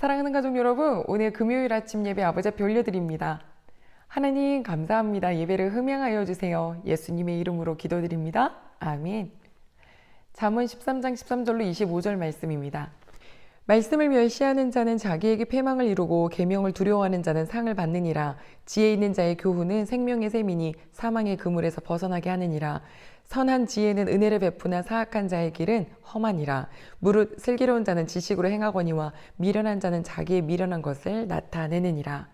사랑하는 가족 여러분, 오늘 금요일 아침 예배 아버지 앞에 올려드립니다. 하나님 감사합니다. 예배를 흠양하여 주세요. 예수님의 이름으로 기도드립니다. 아멘. 잠언 13장 13절로 25절 말씀입니다. 말씀을 멸시하는 자는 자기에게 패망을 이루고 계명을 두려워하는 자는 상을 받느니라. 지혜 있는 자의 교훈은 생명의 셈이니 사망의 그물에서 벗어나게 하느니라. 선한 지혜는 은혜를 베푸나 사악한 자의 길은 험하니라. 무릇 슬기로운 자는 지식으로 행하거니와 미련한 자는 자기의 미련한 것을 나타내느니라.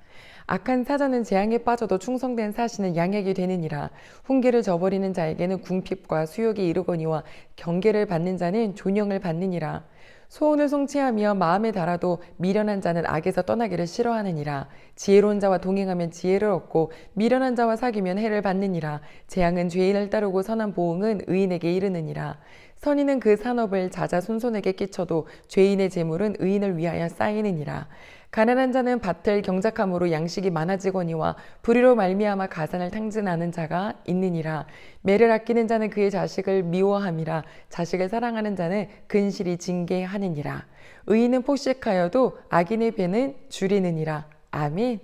악한 사자는 재앙에 빠져도 충성된 사신은 양액이 되느니라. 훈계를 저버리는 자에게는 궁핍과 수욕이 이르거니와 경계를 받는 자는 존영을 받느니라. 소원을 성취하며 마음에 달아도 미련한 자는 악에서 떠나기를 싫어하느니라. 지혜로운 자와 동행하면 지혜를 얻고 미련한 자와 사귀면 해를 받느니라. 재앙은 죄인을 따르고 선한 보응은 의인에게 이르느니라. 선인은 그 산업을 자자손손에게 끼쳐도 죄인의 재물은 의인을 위하여 쌓이느니라. 가난한 자는 밭을 경작함으로 양식이 많아지거니와 불의로 말미암아 가산을 탕진하는 자가 있느니라. 매를 아끼는 자는 그의 자식을 미워함이라. 자식을 사랑하는 자는 근실이 징계 하느니라. 의인은 폭식하여도 악인의 배는 줄이느니라. 아멘.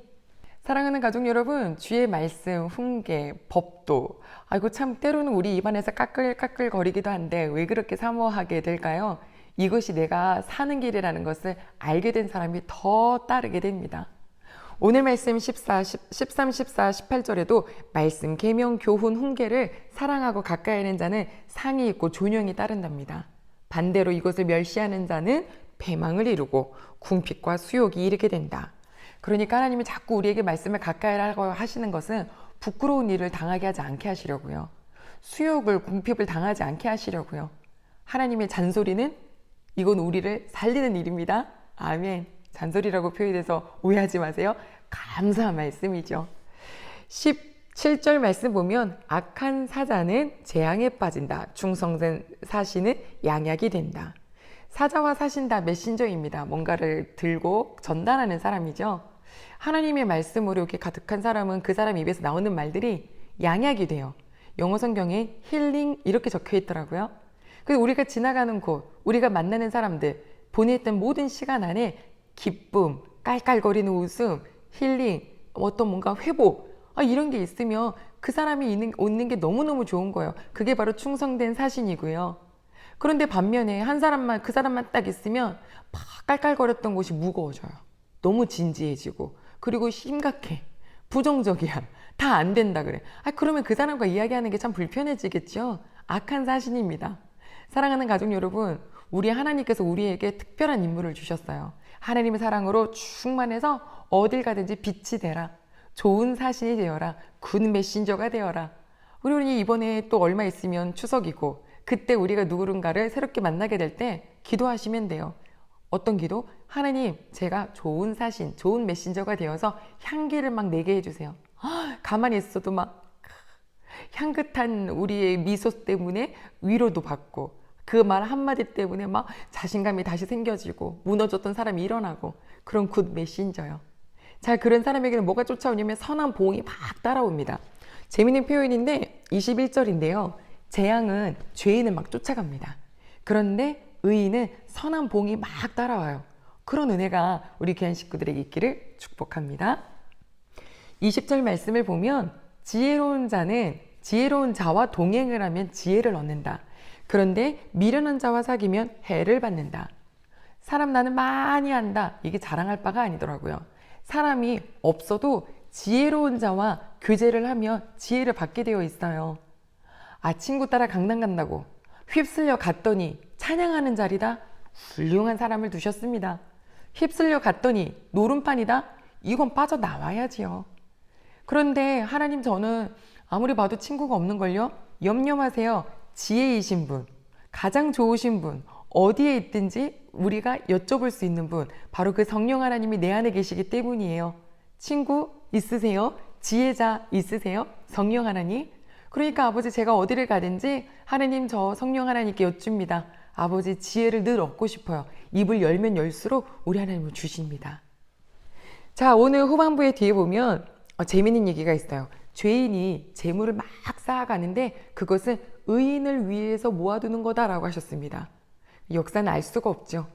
사랑하는 가족 여러분, 주의 말씀, 훈계, 법도. 아이고, 참, 때로는 우리 입안에서 까끌까끌 거리기도 한데, 왜 그렇게 사모하게 될까요? 이것이 내가 사는 길이라는 것을 알게 된 사람이 더 따르게 됩니다. 오늘 말씀 14, 13, 14, 18절에도 말씀, 계명, 교훈, 훈계를 사랑하고 가까이 하는 자는 상이 있고 존영이 따른답니다. 반대로 이것을 멸시하는 자는 배망을 이루고 궁핍과 수욕이 이르게 된다. 그러니까 하나님이 자꾸 우리에게 말씀을 가까이 하라고 하시는 것은 부끄러운 일을 당하게 하지 않게 하시려고요. 수욕을, 궁핍을 당하지 않게 하시려고요. 하나님의 잔소리는 이건 우리를 살리는 일입니다. 아멘. 잔소리라고 표현해서 오해하지 마세요. 감사한 말씀이죠. 17절 말씀 보면 악한 사자는 재앙에 빠진다. 충성된 사신은 양약이 된다. 사자와 사신 다 메신저입니다. 뭔가를 들고 전달하는 사람이죠. 하나님의 말씀으로 이렇게 가득한 사람은 그 사람 입에서 나오는 말들이 양약이 돼요. 영어 성경에 힐링 이렇게 적혀 있더라고요. 그 우리가 지나가는 곳, 우리가 만나는 사람들, 보냈던 모든 시간 안에 기쁨, 깔깔거리는 웃음, 힐링, 어떤 뭔가 회복, 아, 이런 게 있으면 그 사람이 있는, 얻는 게 너무너무 좋은 거예요. 그게 바로 충성된 사신이고요. 그런데 반면에 한 사람만, 그 사람만 딱 있으면 막 깔깔거렸던 곳이 무거워져요. 너무 진지해지고, 그리고 심각해. 부정적이야. 다 안 된다 그래. 아, 그러면 그 사람과 이야기하는 게 참 불편해지겠죠? 악한 사신입니다. 사랑하는 가족 여러분, 우리 하나님께서 우리에게 특별한 임무를 주셨어요. 하나님의 사랑으로 충만해서 어딜 가든지 빛이 되라. 좋은 사신이 되어라. 굿 메신저가 되어라. 우리 이번에 또 얼마 있으면 추석이고, 그때 우리가 누구른가를 새롭게 만나게 될 때 기도하시면 돼요. 어떤 기도? 하나님, 제가 좋은 사신, 좋은 메신저가 되어서 향기를 막 내게 해주세요. 가만히 있어도 막 향긋한 우리의 미소 때문에 위로도 받고, 그 말 한마디 때문에 막 자신감이 다시 생겨지고 무너졌던 사람이 일어나고 그런 굿 메신저요. 자, 그런 사람에게는 뭐가 쫓아오냐면 선한 보응이 막 따라옵니다. 재밌는 표현인데 21절인데요. 재앙은 죄인을 막 쫓아갑니다. 그런데 의인은 선한 보응이 막 따라와요. 그런 은혜가 우리 귀한 식구들에게 있기를 축복합니다. 20절 말씀을 보면 지혜로운 자는 지혜로운 자와 동행을 하면 지혜를 얻는다. 그런데 미련한 자와 사귀면 해를 받는다. 사람 나는 많이 한다. 이게 자랑할 바가 아니더라고요. 사람이 없어도 지혜로운 자와 교제를 하면 지혜를 받게 되어 있어요. 아, 친구 따라 강남 간다고 휩쓸려 갔더니 찬양하는 자리다. 훌륭한 사람을 두셨습니다. 휩쓸려 갔더니 노름판이다. 이건 빠져나와야지요. 그런데 하나님 저는 아무리 봐도 친구가 없는걸요? 염려 마세요. 지혜이신 분, 가장 좋으신 분, 어디에 있든지 우리가 여쭤볼 수 있는 분, 바로 그 성령 하나님이 내 안에 계시기 때문이에요. 친구 있으세요? 지혜자 있으세요? 성령 하나님? 그러니까 아버지 제가 어디를 가든지 하나님 저 성령 하나님께 여쭙니다. 아버지 지혜를 늘 얻고 싶어요. 입을 열면 열수록 우리 하나님을 주십니다. 자, 오늘 후반부에 뒤에 보면 어, 재밌는 얘기가 있어요. 죄인이 재물을 막 쌓아가는데 그것은 의인을 위해서 모아두는 거다라고 하셨습니다. 역사는 알 수가 없죠.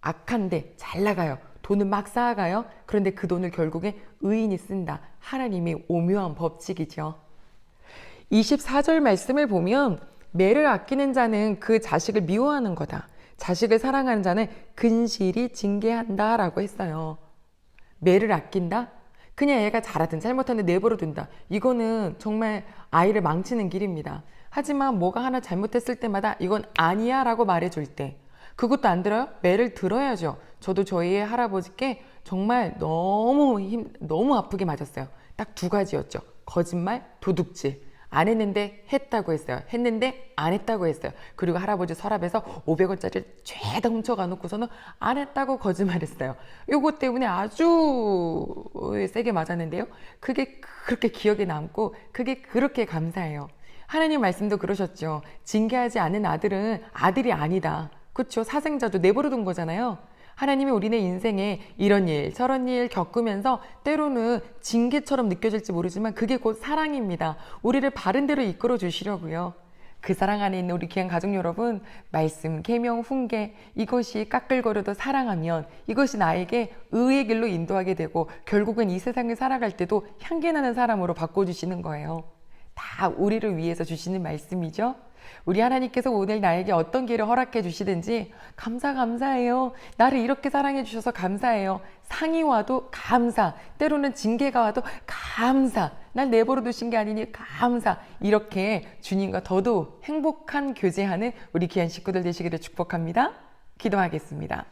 악한데 잘 나가요. 돈을 막 쌓아가요. 그런데 그 돈을 결국에 의인이 쓴다. 하나님의 오묘한 법칙이죠. 24절 말씀을 보면 매를 아끼는 자는 그 자식을 미워하는 거다. 자식을 사랑하는 자는 근실이 징계한다 라고 했어요. 매를 아낀다? 그냥 애가 잘하든 잘못하든 내버려 둔다. 이거는 정말 아이를 망치는 길입니다. 하지만 뭐가 하나 잘못했을 때마다 이건 아니야 라고 말해줄 때 그것도 안 들어요? 매를 들어야죠. 저도 저희 할아버지께 정말 너무 힘, 너무 아프게 맞았어요. 딱 두 가지였죠. 거짓말, 도둑질. 안 했는데 했다고 했어요. 했는데 안 했다고 했어요. 그리고 할아버지 서랍에서 500원짜리를 죄다 훔쳐가 놓고서는 안 했다고 거짓말했어요. 요거 때문에 아주 세게 맞았는데요. 그게 그렇게 기억에 남고 그게 그렇게 감사해요. 하나님 말씀도 그러셨죠. 징계하지 않은 아들은 아들이 아니다. 그렇죠. 사생자도 내버려 둔 거잖아요. 하나님이 우리네 인생에 이런 일, 저런 일 겪으면서 때로는 징계처럼 느껴질지 모르지만 그게 곧 사랑입니다. 우리를 바른 대로 이끌어 주시려고요. 그 사랑 안에 있는 우리 귀한 가족 여러분, 말씀, 계명, 훈계 이것이 까끌거려도 사랑하면 이것이 나에게 의의 길로 인도하게 되고 결국은 이 세상을 살아갈 때도 향기 나는 사람으로 바꿔주시는 거예요. 다 우리를 위해서 주시는 말씀이죠. 우리 하나님께서 오늘 나에게 어떤 길을 허락해 주시든지 감사 감사해요. 나를 이렇게 사랑해 주셔서 감사해요. 상이 와도 감사. 때로는 징계가 와도 감사. 날 내버려 두신 게 아니니 감사. 이렇게 주님과 더더욱 행복한 교제하는 우리 귀한 식구들 되시기를 축복합니다. 기도하겠습니다.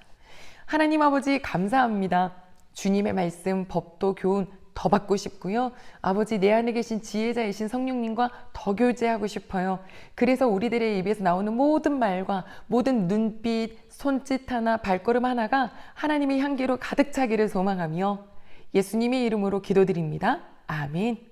하나님 아버지 감사합니다. 주님의 말씀, 법도, 교훈 더 받고 싶고요. 아버지 내 안에 계신 지혜자이신 성령님과 더 교제하고 싶어요. 그래서 우리들의 입에서 나오는 모든 말과 모든 눈빛, 손짓 하나, 발걸음 하나가 하나님의 향기로 가득 차기를 소망하며 예수님의 이름으로 기도드립니다. 아멘.